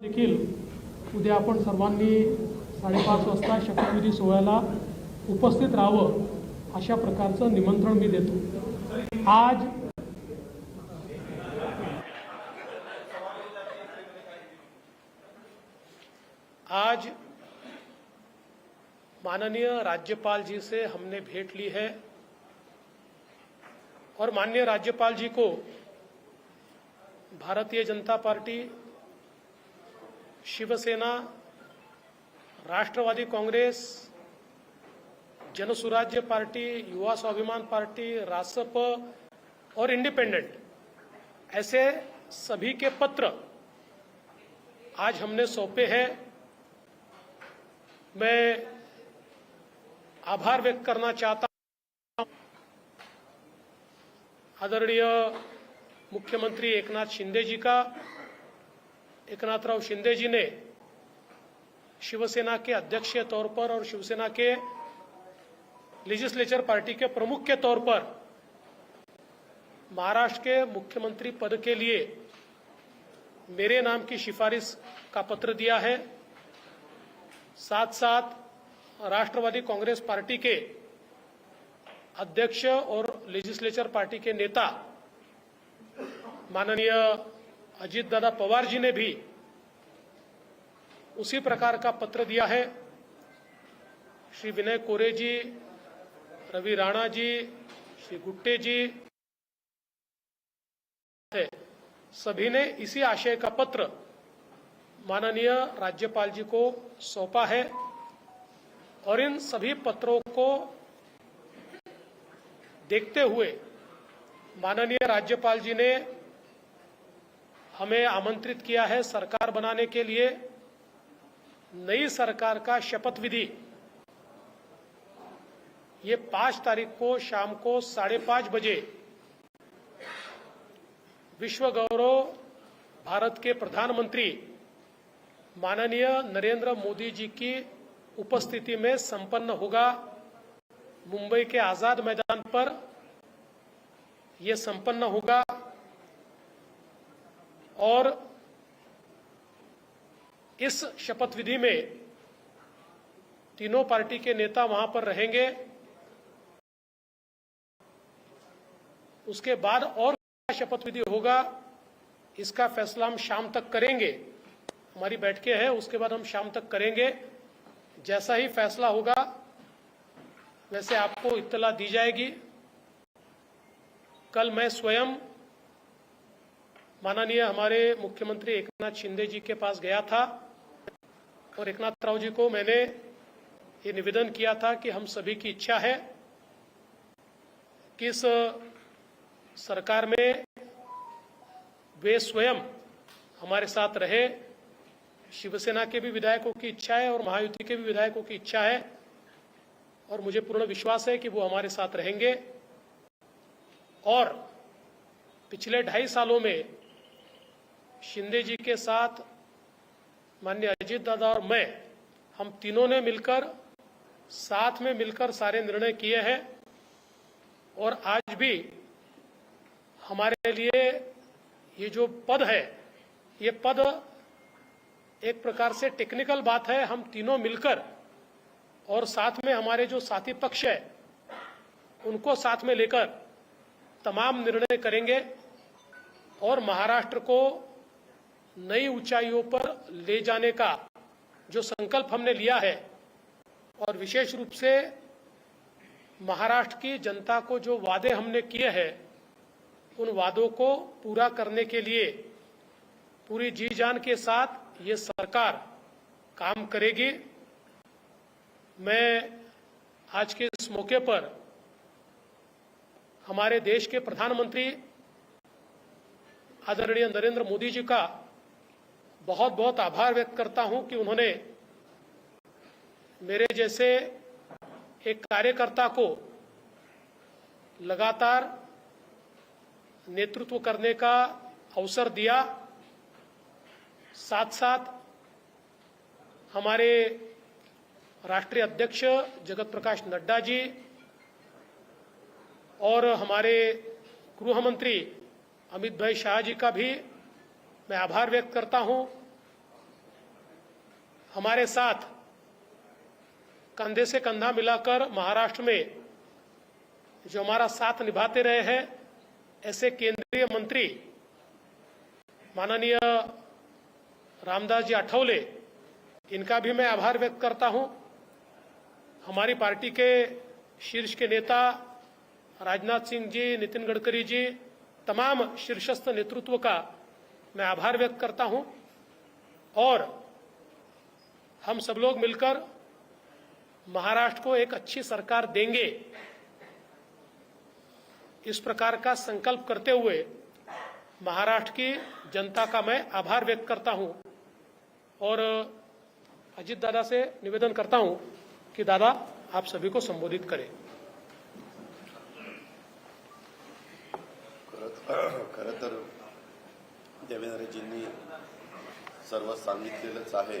देखील उद्या आपण सर्वांनी साडेपाच वाजता शपथविधी सोहळ्याला उपस्थित राहावं अशा प्रकारचं निमंत्रण मी देतो. आज आज माननीय राज्यपाल जी से हमने भेंट ली है और माननीय राज्यपाल जी को Bharatiya Janata party Shiv Sena, Rashtrawadi Congress, Jansurajya party, Yuva Swabhiman party, Rasap और इंडिपेंडेंट, ऐसे सभी के पत्र आज हमने सौंपे हैं। मैं आभार व्यक्त करना चाहता हूँ। आदरणीय मुख्यमंत्री एकनाथ शिंदे जी का एकनाथराव शिंदे जी ने शिवसेना के अध्यक्ष के तौर पर और शिवसेना के लेजिस्लेचर पार्टी के प्रमुख के तौर पर महाराष्ट्र के मुख्यमंत्री पद के लिए मेरे नाम की सिफारिश का पत्र दिया है। साथ साथ राष्ट्रवादी कांग्रेस पार्टी के अध्यक्ष और लेजिस्लेचर पार्टी के नेता माननीय अजीत दादा पवार जी ने भी उसी प्रकार का पत्र दिया है। श्री विनय कोरे जी, रवि राणा जी, श्री गुट्टे जी, सभी ने इसी आशय का पत्र माननीय राज्यपाल जी को सौंपा है और इन सभी पत्रों को देखते हुए माननीय राज्यपाल जी ने हमें आमंत्रित किया है सरकार बनाने के लिए नई सरकार का शपथ विधि। ये पाँच तारीख को शाम को साढ़े पाँच बजे विश्व गौरव भारत के प्रधानमंत्री माननीय नरेंद्र मोदी जी की उपस्थिति में संपन्न होगा मुंबई के आज़ाद मैदान पर। यह संपन्न होगा। और इस शपथ विधि में तीनों पार्टी के नेता वहाँ पर रहेंगे। उसके बाद और शपथ विधि होगा, इसका फैसला हम शाम तक करेंगे। हमारी बैठकें हैं, उसके बाद हम शाम तक करेंगे। जैसा ही फैसला होगा, वैसे आपको इत्तला दी जाएगी। कल मैं स्वयं माननीय हमारे मुख्यमंत्री एकनाथ शिंदे जी के पास गया था और एकनाथ राव जी को मैंने ये निवेदन किया था कि हम सभी की इच्छा है कि इस सरकार में वे स्वयं हमारे साथ रहे। शिवसेना के भी विधायकों की इच्छा है और महायुति के भी विधायकों की इच्छा है और मुझे पूर्ण विश्वास है कि वो हमारे साथ रहेंगे। और पिछले ढाई सालों में शिंदे जी के साथ माननीय अजीत दादा और मैं, हम तीनों ने मिलकर, साथ में मिलकर सारे निर्णय किए हैं। और आज भी हमारे लिए ये जो पद है, ये पद एक प्रकार से टेक्निकल बात है। हम तीनों मिलकर और साथ में हमारे जो साथी पक्ष है, उनको साथ में लेकर तमाम निर्णय करेंगे और महाराष्ट्र को नई ऊंचाइयों पर ले जाने का जो संकल्प हमने लिया है और विशेष रूप से महाराष्ट्र की जनता को जो वादे हमने किए हैं, उन वादों को पूरा करने के लिए पूरी जी जान के साथ ये सरकार काम करेगी। मैं आज के इस मौके पर हमारे देश के प्रधानमंत्री आदरणीय नरेंद्र मोदी जी का बहुत बहुत आभार व्यक्त करता हूँ कि उन्होंने मेरे जैसे एक कार्यकर्ता को लगातार नेतृत्व करने का अवसर दिया। साथ साथ हमारे राष्ट्रीय अध्यक्ष जगत प्रकाश नड्डा जी और हमारे गृह मंत्री अमित भाई शाह जी का भी मैं आभार व्यक्त करता हूँ। हमारे साथ कंधे से कंधा मिलाकर महाराष्ट्र में जो हमारा साथ निभाते रहे हैं, ऐसे केंद्रीय मंत्री माननीय रामदास जी आठवले, इनका भी मैं आभार व्यक्त करता हूँ। हमारी पार्टी के शीर्ष के नेता राजनाथ सिंह जी, नितिन गडकरी जी, तमाम शीर्षस्थ नेतृत्व का मैं आभार व्यक्त करता हूँ। और हम सब लोग मिलकर महाराष्ट्र को एक अच्छी सरकार देंगे। इस प्रकार का संकल्प करते हुए महाराष्ट्र की जनता का मैं आभार व्यक्त करता हूँ और अजित दादा से निवेदन करता हूँ कि दादा आप सभी को संबोधित करें। खरं खरं तर देवेंद्रजींनी सर्व सांगितलेलंच आहे.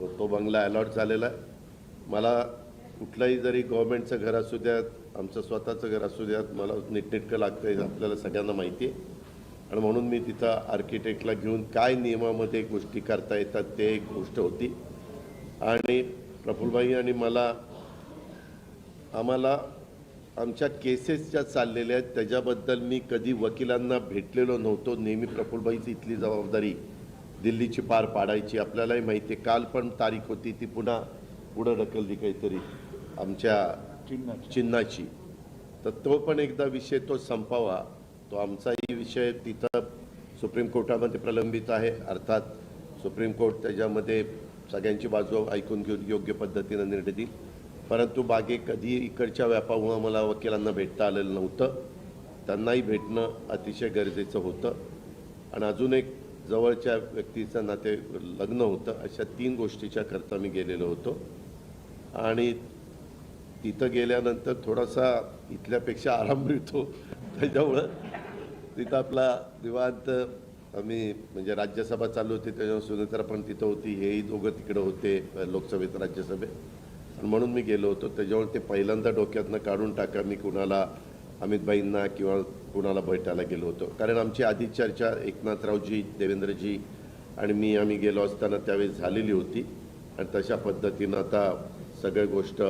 तो बंगला अलॉट झालेला आहे. मला कुठलंही जरी गव्हर्मेंटचं घर असू द्यात आमचं स्वतःचं घर असू द्यात मला नीटनेटकं लागतं आहे आपल्याला सगळ्यांना माहिती आहे. आणि म्हणून मी तिथं आर्किटेक्टला घेऊन काय नियमामध्ये गोष्टी करता येतात ते एक गोष्ट होती. आणि प्रफुल्लभाई आणि मला आम्हाला आमच्या केसेस ज्या चाललेल्या आहेत त्याच्याबद्दल मी कधी वकिलांना भेटलेलो नव्हतो. नेहमी प्रफुल्लबाईची इथली जबाबदारी दिल्लीची पार पाडायची. आपल्यालाही माहिती आहे काल पण तारीख होती ती पुन्हा पुढं ढकलली काहीतरी आमच्या चिन्हाची. तर तो पण एकदा विषय तो संपावा. तो आमचाही विषय तिथं सुप्रीम कोर्टामध्ये प्रलंबित आहे. अर्थात सुप्रीम कोर्ट त्याच्यामध्ये सगळ्यांची बाजू ऐकून घेऊन योग्य पद्धतीनं निर्णय देईल. परंतु बागे कधी इकडच्या व्यापामुळं मला वकिलांना भेटता आलेलं नव्हतं. त्यांनाही भेटणं अतिशय गरजेचं होतं. आणि अजून एक जवळच्या व्यक्तीचं नाते लग्न होतं अशा तीन गोष्टीच्या करता मी गेलेलो होतो. आणि तिथं गेल्यानंतर थोडासा इथल्यापेक्षा आराम मिळतो. त्याच्यामुळं तिथं आपला निवांत आम्ही म्हणजे राज्यसभा चालू होती त्याच्यावर सुनेत्रा पण तिथं होती हेही दोघं तिकडं होते लोकसभेत राज्यसभेत. म्हणून मी गेलो होतो. त्याच्यामुळे ते पहिल्यांदा डोक्यातनं काढून टाका मी कुणाला अमितबाईंना किंवा कुणाला भेटायला गेलो होतो. कारण आमची आधी चर्चा एकनाथरावजी देवेंद्रजी आणि मी आम्ही गेलो असताना त्यावेळी झालेली होती. आणि तशा पद्धतीनं आता सगळ्या गोष्ट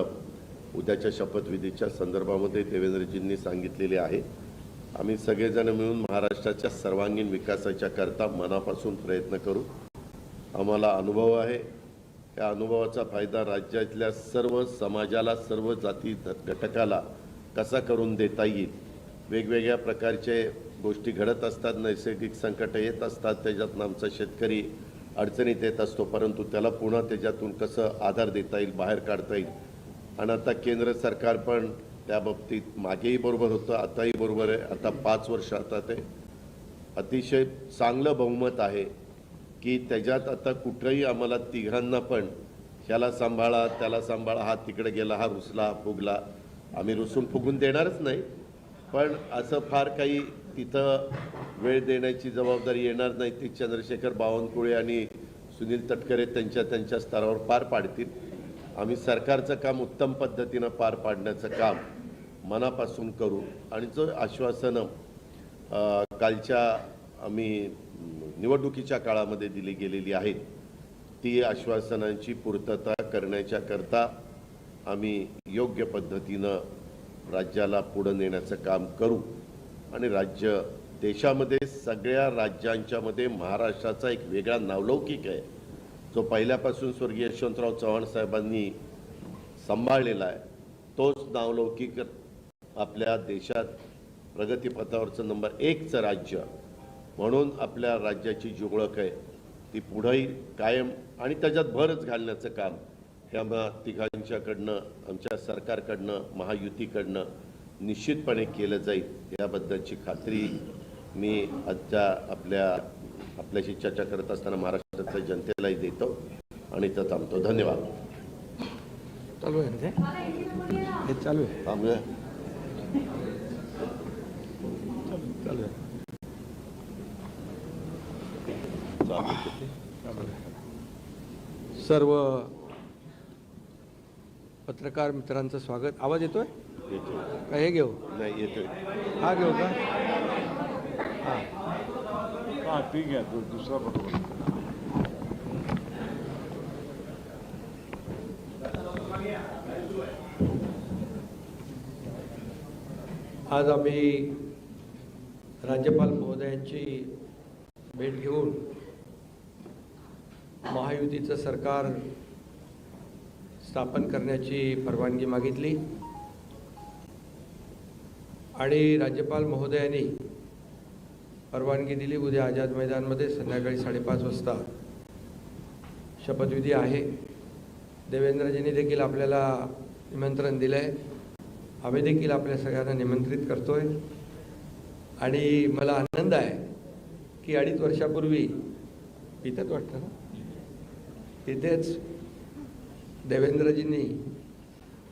उद्याच्या शपथविधीच्या संदर्भामध्ये देवेंद्रजींनी सांगितलेली आहे. आम्ही सगळेजण मिळून महाराष्ट्राच्या सर्वांगीण विकासाच्या करता मनापासून प्रयत्न करू. आम्हाला अनुभव आहे. या अनुभवाचा फायदा राज्यातल्या सर्व समाजाला सर्व जाती घटकाला कसा करून देता येईल? वेगवेगळ्या प्रकारचे गोष्टी घडत असतात नैसर्गिक संकटं येत असतात त्याच्यातून आमचा शेतकरी अडचणीत येत असतो परंतु त्याला पुन्हा त्याच्यातून कसं आधार देता येईल बाहेर काढता येईल? आणि आता केंद्र सरकार पण त्या बाबतीत मागेही बरोबर होतं आताही बरोबर आहे. आता पाच वर्ष आता ते अतिशय चांगलं बहुमत आहे की त्याच्यात आता कुठंही आम्हाला तिघांना पण ह्याला सांभाळा त्याला सांभाळा हा तिकडे गेला हा रुसला फुगला. आम्ही रुसून फुगून देणारच नाही. पण असं फार काही तिथं वेळ देण्याची जबाबदारी येणार नाही. ती चंद्रशेखर बावनकुळे आणि सुनील तटकरे त्यांच्या त्यांच्या स्तरावर पार पाडतील. आम्ही सरकारचं काम उत्तम पद्धतीनं पार पाडण्याचं काम मनापासून करू. आणि जो आश्वासनं कालच्या आम्ही निवडणुकीच्या काळामध्ये दिली गेलेली आहेत ती आश्वासनांची पूर्तता करण्याच्या करता आम्ही योग्य पद्धतीनं राज्याला पुढं नेण्याचं काम करू. आणि राज्य देशामध्ये सगळ्या राज्यांच्यामध्ये महाराष्ट्राचा एक वेगळा नावलौकिक आहे. जो पहिल्यापासून स्वर्गीय यशवंतराव चव्हाण साहेबांनी सांभाळलेला आहे तोच नावलौकिक आपल्या देशात प्रगतीपथावरचं नंबर एकचं राज्य. म्हणून आपल्या राज्याची जी ओळख आहे. ती पुढंही कायम आणि त्याच्यात भरच घालण्याचं काम हे आम्हा तिघांच्याकडनं आमच्या सरकारकडनं महायुतीकडनं निश्चितपणे केलं जाईल याबद्दलची खात्री मी आजच्या आपल्या आपल्याशी चर्चा करत असताना महाराष्ट्रातल्या जनतेलाही देतो आणि इथं थांबतो. धन्यवाद. चालू आहे हे चालू आहे. थांबूया. चालू आहे. सर्व पत्रकार मित्रांचं स्वागत. आवाज येतोय? येतो का हे घेऊ? नाही येतोय. हा घेऊ का? हा. हा ठीक आहे तो दुसरा बरोबर आज आम्ही राज्यपाल महोदयांची भेट घेऊन महायुतीचं सरकार स्थापन करण्याची परवानगी मागितली. आणि राज्यपाल महोदयांनी परवानगी दिली. उद्या आझाद मैदानमध्ये संध्याकाळी साडेपाच वाजता शपथविधी आहे. देवेंद्रजींनी देखील आपल्याला निमंत्रण दिलं आहे आम्ही देखील आपल्या सगळ्यांना निमंत्रित करतो आहे आणि मला आनंद आहे की अडीच वर्षापूर्वी इथंच वाटतं ना? तिथेच देवेंद्रजींनी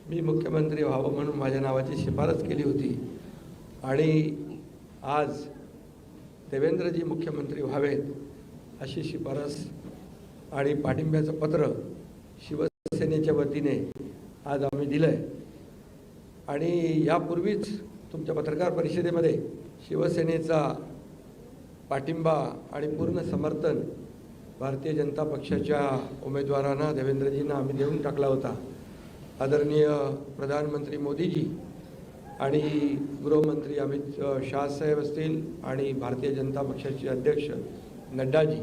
मी मुख्यमंत्री व्हावं म्हणून माझ्या नावाची शिफारस केली होती. आणि आज देवेंद्रजी मुख्यमंत्री व्हावेत अशी शिफारस आणि पाठिंब्याचं पत्र शिवसेनेच्या वतीने आज आम्ही दिलं आहे आणि यापूर्वीच तुमच्या पत्रकार परिषदेमध्ये शिवसेनेचा पाठिंबा आणि पूर्ण समर्थन भारतीय जनता पक्षाच्या उमेदवारांना देवेंद्रजींना आम्ही देऊन टाकला होता. आदरणीय प्रधानमंत्री मोदीजी आणि गृहमंत्री अमित अ, शहासाहेब असतील आणि भारतीय जनता पक्षाचे अध्यक्ष नड्डाजी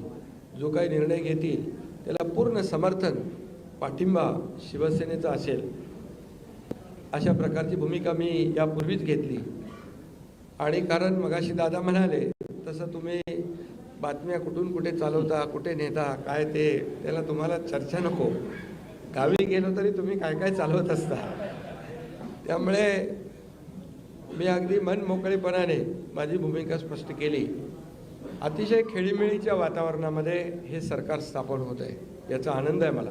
जो काही निर्णय घेतील त्याला पूर्ण समर्थन पाठिंबा शिवसेनेचा असेल. अशा प्रकारची भूमिका मी यापूर्वीच घेतली. आणि कारण मगाशी दादा म्हणाले तसं तुम्ही बातम्या कुठून कुठे चालवता कुठे नेता काय ते त्याला तुम्हाला चर्चा नको. गावी गेलो तरी तुम्ही काय काय चालवत असता. त्यामुळे मी अगदी मन मोकळेपणाने माझी भूमिका स्पष्ट केली. अतिशय खेळीमेळीच्या वातावरणामध्ये हे सरकार स्थापन होत आहे याचा आनंद आहे मला.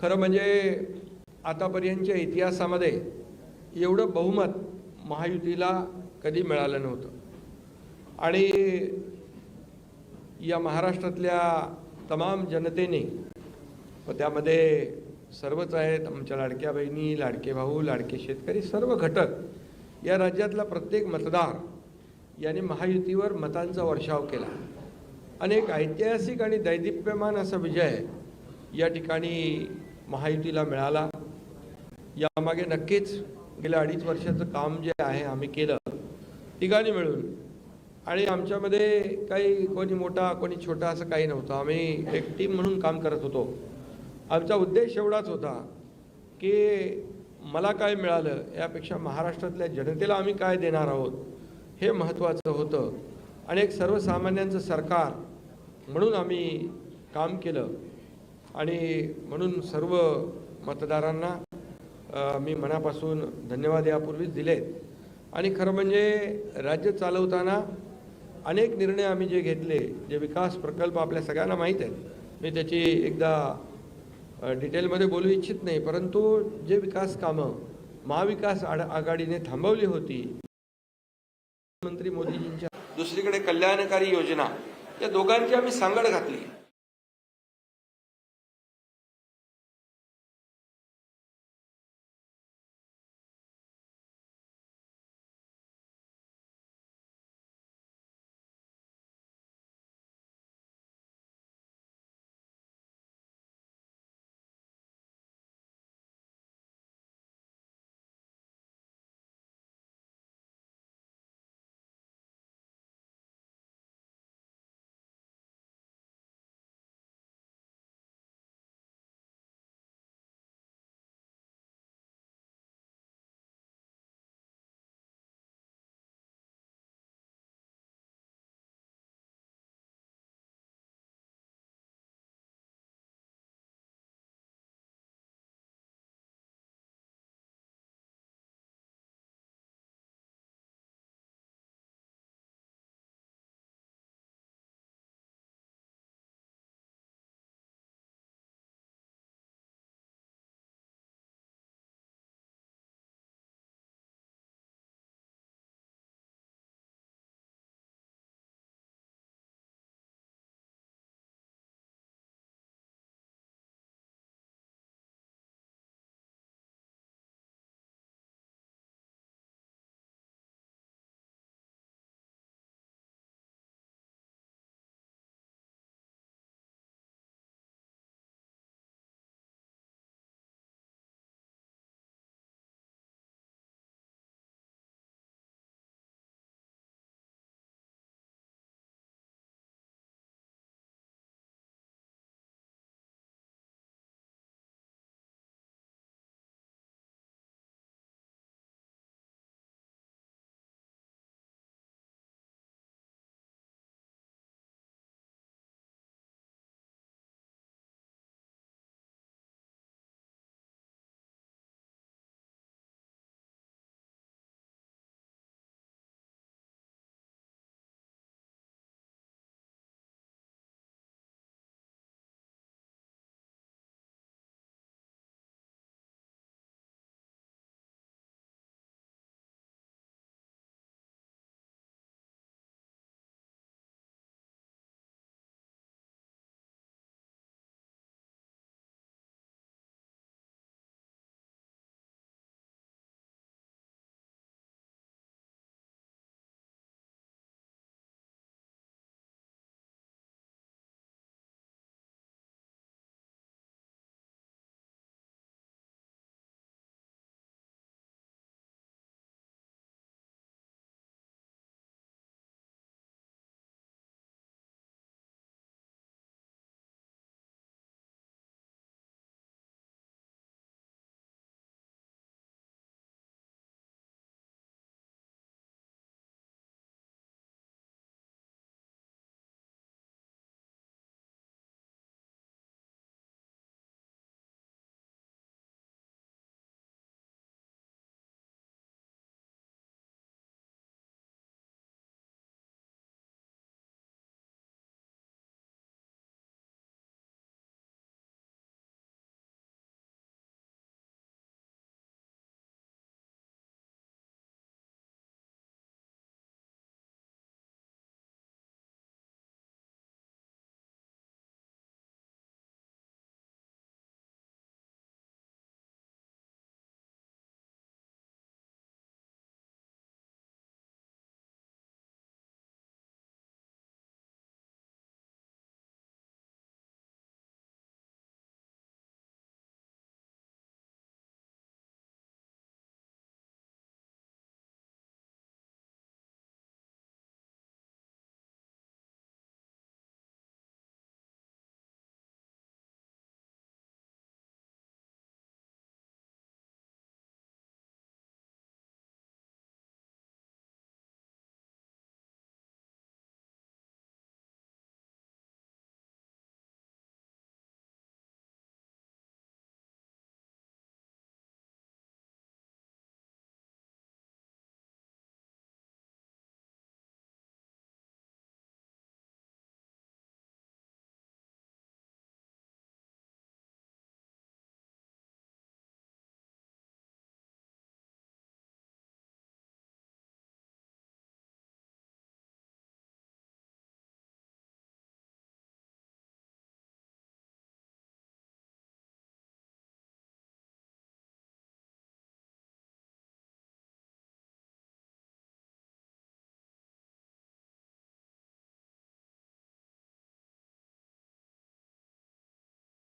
खरं म्हणजे आतापर्यंतच्या इतिहासामध्ये एवढं बहुमत महायुतीला कधी मिळालं नव्हतं. आणि या महाराष्ट्रातल्या तमाम जनतेने व त्यामध्ये सर्वच आहेत आमच्या लाडक्या बहिणी लाडके भाऊ लाडके शेतकरी सर्व घटक. या राज्यातला प्रत्येक मतदार याने महायुतीवर मतांचा वर्षाव केला. आणि एक ऐतिहासिक आणि दैदिप्यमान असा विजय या ठिकाणी महायुतीला मिळाला. यामागे नक्कीच गेल्या अडीच वर्षाचं काम जे आहे आम्ही केलं. ठिकाणी मिळून आणि आमच्यामध्ये काही कोणी मोठा कोणी छोटा असं काही नव्हतं. आम्ही एक टीम म्हणून काम करत होतो. आमचा उद्देश एवढाच होता की मला काय मिळालं यापेक्षा महाराष्ट्रातल्या जनतेला आम्ही काय देणार आहोत हे महत्त्वाचं होतं. आणि एक सर्वसामान्यांचं सरकार म्हणून आम्ही काम केलं. आणि म्हणून सर्व मतदारांना मी मनापासून धन्यवाद यापूर्वीच दिलेत. आणि खरं म्हणजे राज्य चालवताना अनेक निर्णय आम्ही जे घेतले जे विकास प्रकल्प आपल्या सगळ्यांना माहीत आहेत मी त्याची एकदा डिटेलमध्ये बोलू इच्छित नाही परंतु जे विकास कामं महाविकास आड आघाडीने थांबवली होती मंत्री मोदीजींच्या दुसरीकडे कल्याणकारी योजना या दोघांची आम्ही सांगड घातली.